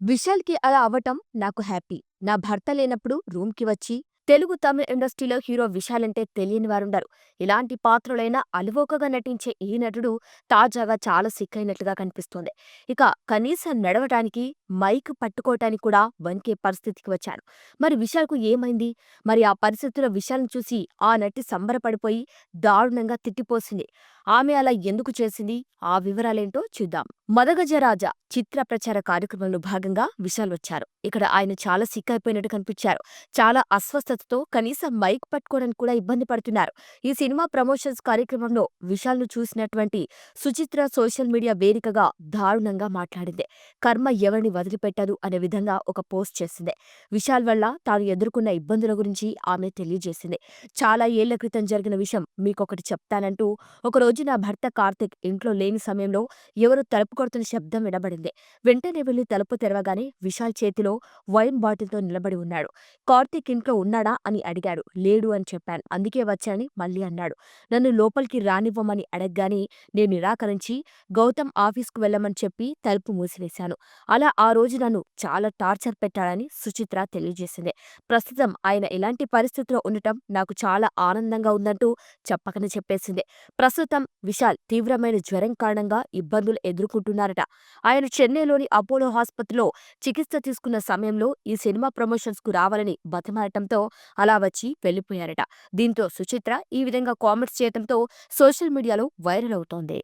విశాల్‌కి అలా అవ్వటం నాకు హ్యాపీ. నా భర్త లేనప్పుడు రూమ్‌కి వచ్చి తెలుగు, తమిళ ఇండస్ట్రీలో హీరో విశాల్ అంటే తెలియని వారుండరు. ఇలాంటి పాత్రలైనా అలవోకగా నటించే ఈ నటుడు తాజాగా చాలా సిక్కైనట్లుగా కనిపిస్తోంది. ఇక కనీసం నడవటానికి, మైక్ పట్టుకోవటానికి కూడా వణికే పరిస్థితికి వచ్చాను మరి విశాల్‌కు ఏమైంది? మరి ఆ పరిస్థితిలో విశాల్‌ని చూసి ఆ నటి సంబరపడిపోయి దారుణంగా తిట్టిపోసింది. ఆమె అలా ఎందుకు చేసింది? ఆ వివరాలేంటో చూద్దాం. మదగజరాజ చిత్ర ప్రచార కార్యక్రమంలో భాగంగా విశాల్ వచ్చారు. ఇక్కడ ఆయన చాలా సిక్కయిపోయినట్టు కనిపించారు. చాలా అస్వస్థతతో కనీసం మైక్ పట్టుకోవడానికి కూడా ఇబ్బంది పడుతున్నారు. ఈ సినిమా ప్రమోషన్స్ కార్యక్రమంలో విశాల్‌ను చూసినటువంటి సుచిత్ర సోషల్ మీడియా వేదికగా దారుణంగా మాట్లాడింది. కర్మ ఎవరిని వదిలిపెట్టదు అనే విధంగా ఒక పోస్ట్ చేసింది. విశాల్ వల్ల తాను ఎదుర్కొన్న ఇబ్బందుల గురించి ఆమె తెలియజేసింది. చాలా ఏళ్ళ క్రితం జరిగిన విషయం మీకొకటి చెప్తానంటూ ఒకరోజు నా భర్త కార్తిక్ ఇంట్లో లేని సమయంలో ఎవరు తలుపు కొడుతున్న శబ్దం వినబడింది. వెంటనే వెళ్ళి తలుపు తెరవగానే విశాల్ చేతిలో వైన్ బాటిల్‌తో నిలబడి ఉన్నాడు. కార్తీక్ ఇంట్లో ఉన్నాడా అని అడిగాడు. లేడు అని చెప్పాను. అందుకే వచ్చానని మళ్ళీ అన్నాడు. నన్ను లోపలికి రానివ్వమని అడగగానే నేను నిరాకరించి గౌతమ్ ఆఫీస్‌కు వెళ్ళమని చెప్పి తలుపు మూసివేశాను. అలా ఆ రోజు నన్ను చాలా టార్చర్ పెట్టాడని సుచిత్ర తెలియజేసింది. ప్రస్తుతం ఆయన ఎలాంటి పరిస్థితిలో ఉండటం నాకు చాలా ఆనందంగా ఉందంటూ చెప్పకనే చెప్పేసింది. ప్రస్తుతం విశాల్ తీవ్రమైన జ్వరం కారణంగా ఇబ్బందులు ఎదుర్కొంటున్నారట. ఆయన చెన్నైలోని అపోలో ఆస్పత్రిలో చికిత్స తీసుకున్న సమయంలో ఈ సినిమా ప్రమోషన్స్కు రావాలని బతిమారటంతో అలా వచ్చి వెళ్ళిపోయారట. దీంతో సుచిత్ర ఈ విధంగా కామెంట్స్ చేయటంతో సోషల్ మీడియాలో వైరల్ అవుతోంది.